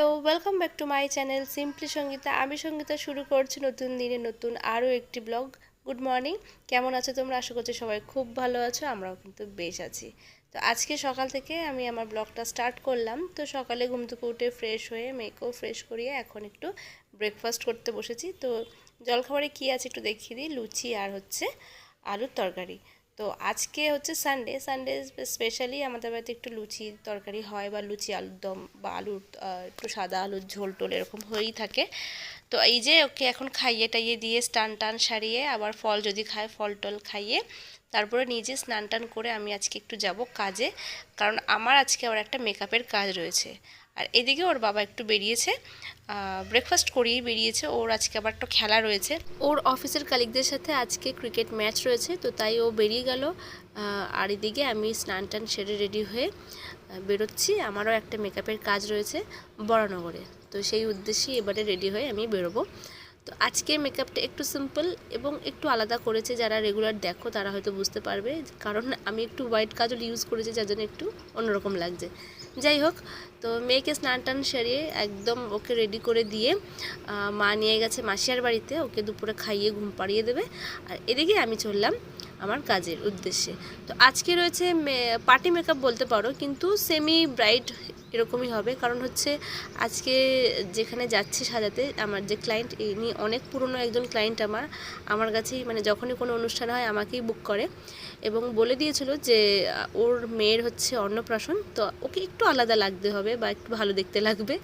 Hello welcome back to my channel simply Sangeeta আমি সঙ্গীতা শুরু করছি নতুন দিনে নতুন আরও একটি ব্লগ গুড মর্নিং কেমন আছো তোমরা? আশা করছি সবাই খুব ভালো আছো, আমরাও কিন্তু বেশ আছি। তো আজকে সকাল থেকে আমি আমার ব্লগটা স্টার্ট করলাম। তো সকালে ঘুম থেকে উঠে ফ্রেশ হয়ে মেয়েকেও ফ্রেশ করিয়ে এখন একটু ব্রেকফাস্ট করতে বসেছি। তো জলখাবারে কী আছে একটু দেখিয়ে দিই, লুচি আর হচ্ছে আলুর তরকারি। তো আজকে হচ্ছে সানডে সানডে স্পেশালি আমাদের বাড়িতে একটু লুচি তরকারি হয় বা লুচি আলুর দম বা আলুর একটু সাদা আলুর ঝোল টোল এরকম হয়েই থাকে। তো এই যে ওকে এখন খাইয়ে টাইয়ে দিয়ে স্টান টান সারিয়ে আবার ফল যদি খায় ফল টল খাইয়ে তারপরে নিজে স্নান টান করে আমি আজকে একটু যাব কাজে। কারণ আমার আজকে আবার একটা মেকআপের কাজ রয়েছে। আর এদিকে ওর বাবা একটু বেরিয়েছে ব্রেকফাস্ট করিয়েই বেরিয়েছে। ওর আজকে আবার একটা খেলা রয়েছে। ওর অফিসের কালিকদের সাথে আজকে ক্রিকেট ম্যাচ রয়েছে, তো তাই ও বেরিয়ে গেল। আর এদিকে আমি স্নান টান সেরে রেডি হয়ে বেরোচ্ছি। আমারও একটা মেকআপের কাজ রয়েছে বরানগরে তো সেই উদ্দেশ্যেই এবারে রেডি হয়ে আমি বেরোবো। তো আজকে মেকআপটা একটু সিম্পল এবং একটু আলাদা করেছে। যারা রেগুলার দেখো, তারা হয়তো বুঝতে পারবে। কারণ আমি একটু হোয়াইট কাজল ইউজ করেছি, যার জন্য একটু অন্যরকম লাগছে। যাই হোক, তো মেয়েকে স্নান টান সারিয়ে একদম ওকে রেডি করে দিয়ে মা নিয়ে গেছে মাসিয়ার বাড়িতে, ওকে দুপুরে খাইয়ে ঘুম পাড়িয়ে দেবে। আর এদিকে আমি চললাম আমার কাজের উদ্দেশ্যে। তো আজকে রয়েছে পার্টি মেকআপ বলতে পারো, কিন্তু সেমি ব্রাইট এরকমই হবে। কারণ হচ্ছে আজকে যেখানে যাচ্ছি সাজাতে, আমার যে ক্লায়েন্ট ইনি অনেক পুরনো একজন ক্লায়েন্ট আমার। আমার কাছেই মানে যখনই কোনো অনুষ্ঠান হয়, আমাকেই বুক করে। এবং বলে দিয়েছিল যে, ওর মেয়ের হচ্ছে অন্নপ্রাশন, তো ওকে একটু আলাদা লাগতে হবে বা একটু ভালো দেখতে লাগবে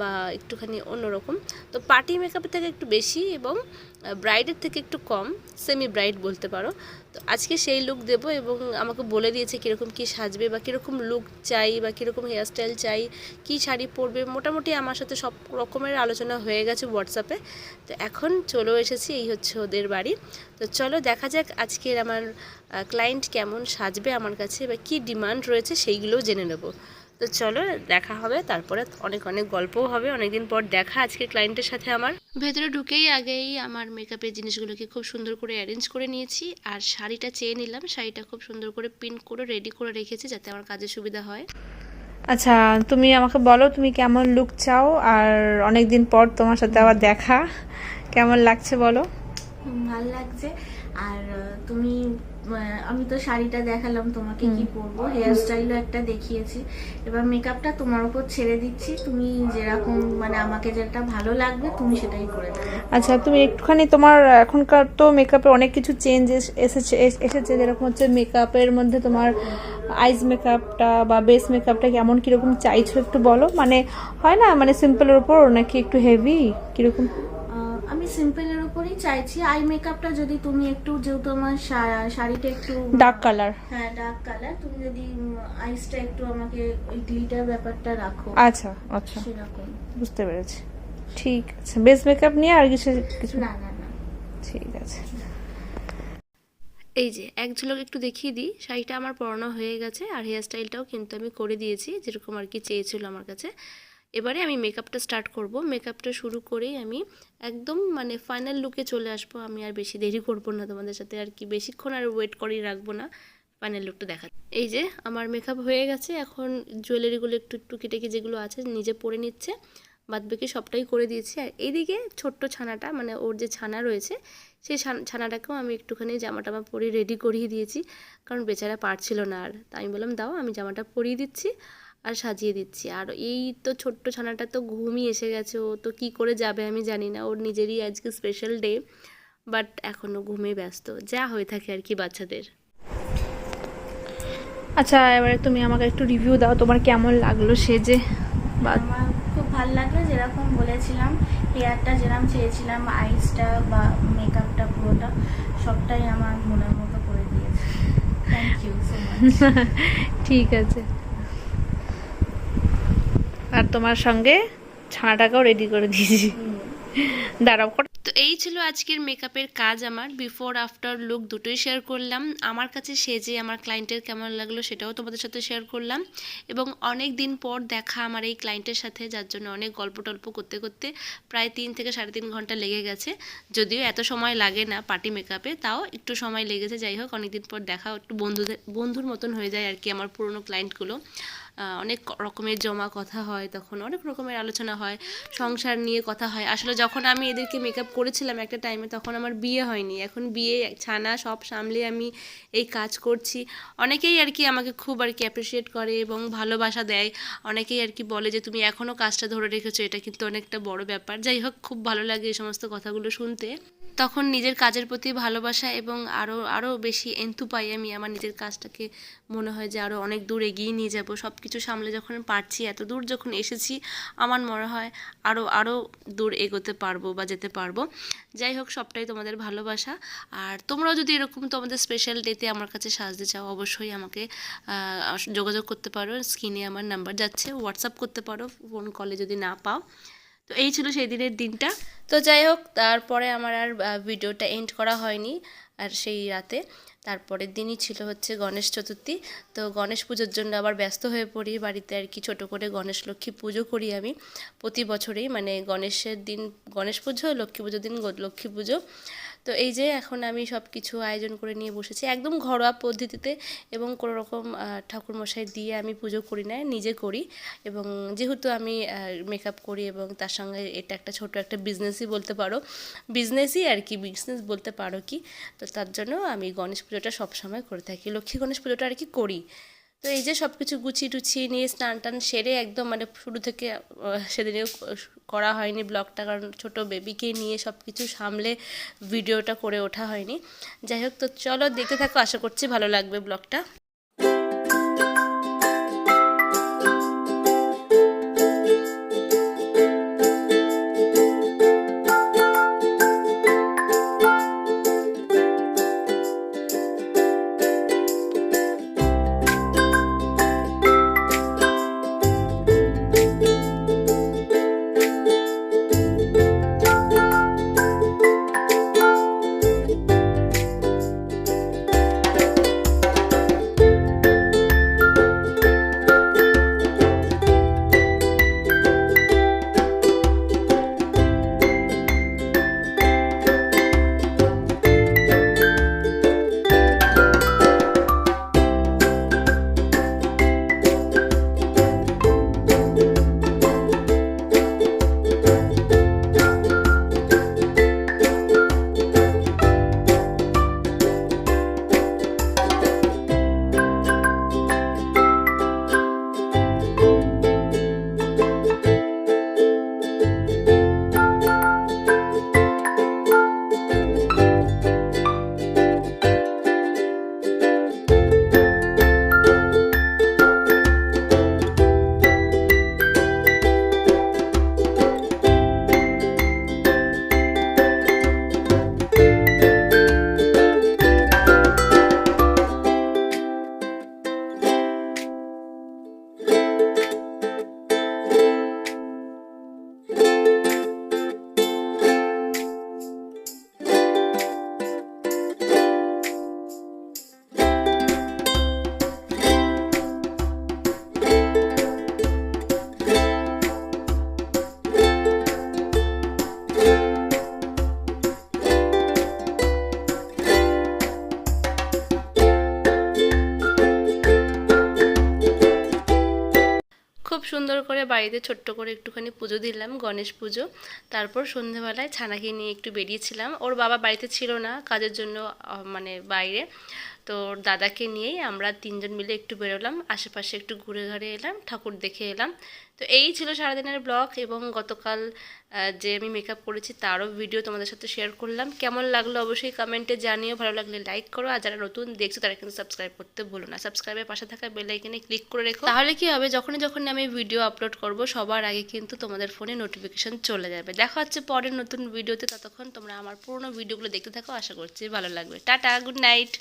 বা একটুখানি অন্যরকম। তো পার্টি মেকআপের থেকে একটু বেশি এবং ব্রাইডের থেকে একটু কম সেমি ব্রাইড বলতে পারো। তো আজকে সেই লুক দেব এবং আমাকে বলে দিয়েছে কীরকম কী সাজবে বা কীরকম লুক চাই বা কীরকম হেয়ারস্টাইল চাই, কী শাড়ি পরবে। মোটামুটি আমার সাথে সব রকমের আলোচনা হয়ে গেছে হোয়াটসঅ্যাপে তো এখন চলেও এসেছি, এই হচ্ছে ওদের বাড়ি। তো চলো দেখা যাক আজকের আমার ক্লায়েন্ট কেমন সাজবে আমার কাছে বা কী ডিমান্ড রয়েছে সেইগুলোও জেনে নেব। তো চলো দেখা হবে তারপরে অনেক অনেক গল্পও হবে অনেকদিন পর দেখা আজকে ক্লায়েন্টের সাথে আমার। ভেতরে ঢুকেই আগেই আমার মেকআপের জিনিসগুলোকে খুব সুন্দর করে অ্যারেঞ্জ করে নিয়েছি আর শাড়িটা চেয়ে নিলাম শাড়িটা খুব সুন্দর করে পিন করে রেডি করে রেখেছি যাতে আমার কাজে সুবিধা হয়। আচ্ছা তুমি আমাকে বলো তুমি কেমন লুক চাও আর অনেক দিন পর তোমার সাথে আবার দেখা কেমন লাগছে বলো? ভালো লাগছে আর তুমি আমি তো শাড়িটা দেখালাম তোমাকে কি পরবো। হেয়ার স্টাইলও একটা দেখিয়েছি। এবার মেকআপটা তোমার উপর ছেড়ে দিচ্ছি। তুমি যেরকম মানে আমাকে যেটা ভালো লাগবে তুমি সেটাই করে দেবে। আচ্ছা তুমি একটুখানি তোমার এখনকার তো মেকআপে অনেক কিছু চেঞ্জ এসেছে এস- এসেছে। যেরকম হচ্ছে মেকআপের মধ্যে তোমার আইস মেকআপটা বা বেস মেকআপটা কেমন কীরকম চাইছো একটু বলো? মানে হয় না মানে সিম্পলের উপর নাকি একটু হেভি কীরকম? আমি সিম্পলের উপরই চাইছি। আই মেকআপটা যদি তুমি একটু যেহেতু আমার শাড়িটা একটু ডার্ক কালার হ্যাঁ ডার্ক কালার তুমি যদি আইসটা একটু আমাকে ওই গ্লিটার ব্যাপারটা রাখো। আচ্ছা আচ্ছা। সেরকম। বুঝতে পেরেছি। ঠিক আছে। বেস মেকআপ নিয়ে আর কিছু কিছু? না না না। ঠিক আছে। এই যে এক ঝলক একটু দেখিয়ে দিই। শাড়িটা আমার পরানো হয়ে গেছে আর হেয়ার স্টাইলটাও কিন্তু আমি করে দিয়েছি যেরকম আর কি চেয়েছিল আমার কাছে। এবারে আমি মেকআপটা স্টার্ট করব। মেকআপটা শুরু করেই আমি একদম মানে ফাইনাল লুকে চলে আসব। আমি আর বেশি দেরি করব না তোমাদের সাথে। আর কি বেশিক্ষণ আর ওয়েট করেই রাখব না ফাইনাল লুকটা দেখা এই যে আমার মেকআপ হয়ে গেছে। এখন জুয়েলারিগুলো একটু একটু কেটে যেগুলো আছে নিজে পরে নিচ্ছে। বাদবাকি সবটাই করে দিয়েছি। আর এইদিকে ছোট্ট ছানাটা মানে ওর যে ছানা রয়েছে, সেই ছান- ছানাটাকেও আমি একটুখানি জামা টামা পরিয়ে রেডি করিয়ে দিয়েছি। কারণ বেচারা পারছিল না আর। তাই আমি বললাম, দাও, আমি জামাটা পরিয়ে দিচ্ছি। আর সাজিয়ে দিচ্ছি। আর এই তো ছোট্ট ছানাটা তো ঘুমই এসে গেছে ও তো কী করে যাবে আমি জানি না। ওর নিজেরই আজকে স্পেশাল ডে বাট এখনও ঘুমে ব্যস্ত। যা হয়ে থাকে আর কি বাচ্চাদের। আচ্ছা এবারে তুমি আমাকে একটু রিভিউ দাও তোমার কেমন লাগল সেজে বা আমার খুব ভালো লাগল যেরকম বলেছিলাম হেয়ারটা যেরকম চেয়েছিলাম আইসটা বা মেকআপটা পুরোটা সবটাই আমার মনের মতো করে দিয়েছে। থ্যাংক ইউ সো মাচ ঠিক আছে। তোমার সঙ্গে ছানাটাকেও রেডি করে দিয়েছি। দাঁড়াও তো এই ছিল আজকের মেকআপের কাজ আমার। বিফোর আফটার লুক দুটোই শেয়ার করলাম। আমার কাছে সেজে আমার ক্লায়েন্টের কেমন লাগল সেটাও তোমাদের সাথে শেয়ার করলাম। এবং অনেক দিন পর দেখা আমার এই ক্লায়েন্টের সাথে, যার জন্য অনেক গল্প টল্প করতে করতে প্রায় তিন থেকে সাড়ে তিন ঘণ্টা লেগে গেছে। যদিও এত সময় লাগে না পার্টি মেকআপে তাও একটু সময় লেগেছে। যাই হোক, অনেকদিন পর দেখা, একটু বন্ধুদের, বন্ধুর মতন হয়ে যায় আর কি আমার পুরনো ক্লায়েন্টগুলো অনেক রকমের জমা কথা হয়, তখন অনেক রকমের আলোচনা হয়, সংসার নিয়ে কথা হয়। আসলে যখন আমি এদেরকে মেকআপ করেছিলাম একটা টাইমে তখন আমার বিয়ে হয়নি। এখন বিয়ে, ছানা সব সামলে আমি এই কাজ করছি। অনেকেই আর কি আমাকে খুব আর কি অ্যাপ্রিসিয়েট করে এবং ভালোবাসা দেয়। অনেকেই আর কি বলে যে, তুমি এখনও কাজটা ধরে রেখেছো, এটা কিন্তু অনেকটা বড় ব্যাপার। যাই হোক, খুব ভালো লাগে এই সমস্ত কথাগুলো শুনতে। তখন নিজের কাজের প্রতি ভালোবাসা এবং আরও আরও বেশি এন্থু পাই আমি আমার নিজের কাজটাকে মনে হয় যে আরও অনেক দূর এগিয়ে নিয়ে যাব। সব কিছু সামলে যখন পারছি, এত দূর যখন এসেছি, আমার মনে হয় আরও আরও দূর এগোতে পারব বা যেতে পারব। যাই হোক, সবটাই তোমাদের ভালোবাসা। আর তোমরাও যদি এরকম তোমাদের স্পেশাল ডেতে আমার কাছে সাজতে চাও, অবশ্যই আমাকে যোগাযোগ করতে পারো। স্ক্রিনে আমার নাম্বার যাচ্ছে। হোয়াটসঅ্যাপ করতে পারো। ফোন কলে যদি না পাও। তো এই ছিল সেই দিনের দিনটা। তো যাই হোক, তারপরে আমার আর ভিডিওটা এন্ড করা হয়নি, আর সেই রাতে। তারপরের দিনই ছিল হচ্ছে গণেশ চতুর্থী। তো গণেশ পুজোর জন্য আবার ব্যস্ত হয়ে পড়ি বাড়িতে আর কি, ছোটো করে গণেশ লক্ষ্মী পুজো করি আমি প্রতি বছরেই। মানে গণেশের দিন, গণেশ পুজো, লক্ষ্মী পুজোর দিন লক্ষ্মী পুজো। তো এই যে এখন আমি সব কিছু আয়োজন করে নিয়ে বসেছি একদম ঘরোয়া পদ্ধতিতে এবং কোনো রকম ঠাকুরমশাই দিয়ে আমি পুজো করি না নিজে করি এবং যেহেতু আমি মেকআপ করি এবং তার সঙ্গে এটা একটা ছোট একটা বিজনেসই বলতে পারো বিজনেসই আর কি বিজনেস বলতে পারো কি তো তার জন্য আমি গণেশ পুজোটা সবসময় করে থাকি লক্ষ্মী গণেশ পুজোটা আর কি করি। তো এই যে সব কিছু গুছিয়ে টুছিয়ে নিয়ে স্নান টান সেরে একদম মানে শুরু থেকে আহ, সেদিনেও করা হয়নি ব্লগটা, কারণ ছোটো বেবিকে নিয়ে সব কিছু সামলে ভিডিওটা করে ওঠা হয়নি। যাই হোক, তো চলো দেখতে থাকো, আশা করছি ভালো লাগবে ব্লগটা। সুন্দর করে বাড়িতে ছোট্ট করে একটুখানি পুজো দিলাম, গণেশ পুজো। তারপর সন্ধেবেলায় ছানাকে নিয়ে একটু বেরিয়েছিলাম। ওর বাবা বাড়িতে ছিল না, কাজের জন্য মানে বাইরে। তো দাদাকে নিয়েই আমরা তিনজন মিলে একটু বেরোলাম, আশেপাশে একটু ঘুরে ঘুরে এলাম, ঠাকুর দেখে এলাম। তো এই ছিল সারাদিনের ব্লগ এবং গতকাল যে আমি মেকআপ করেছি তারও ভিডিও তোমাদের সাথে শেয়ার করলাম। কেমন লাগল অবশ্যই কমেন্টে জানিও, ভালো লাগলে লাইক করো। আর যারা নতুন দেখছ তারা কিন্তু সাবস্ক্রাইব করতে ভুলো না। সাবস্ক্রাইবের পাশে থাকা বেল ক্লিক করে রেখো। তাহলে কি হবে? যখনই যখন আমি ভিডিও আপলোড করব, সবার আগে কিন্তু তোমাদের ফোনে নোটিফিকেশন চলে যাবে। দেখা হচ্ছে পরের নতুন ভিডিওতে ততক্ষণ তোমরা আমার পুরোনো ভিডিওগুলো দেখতে থাকো। আশা করছি ভালো লাগবে। Tata good night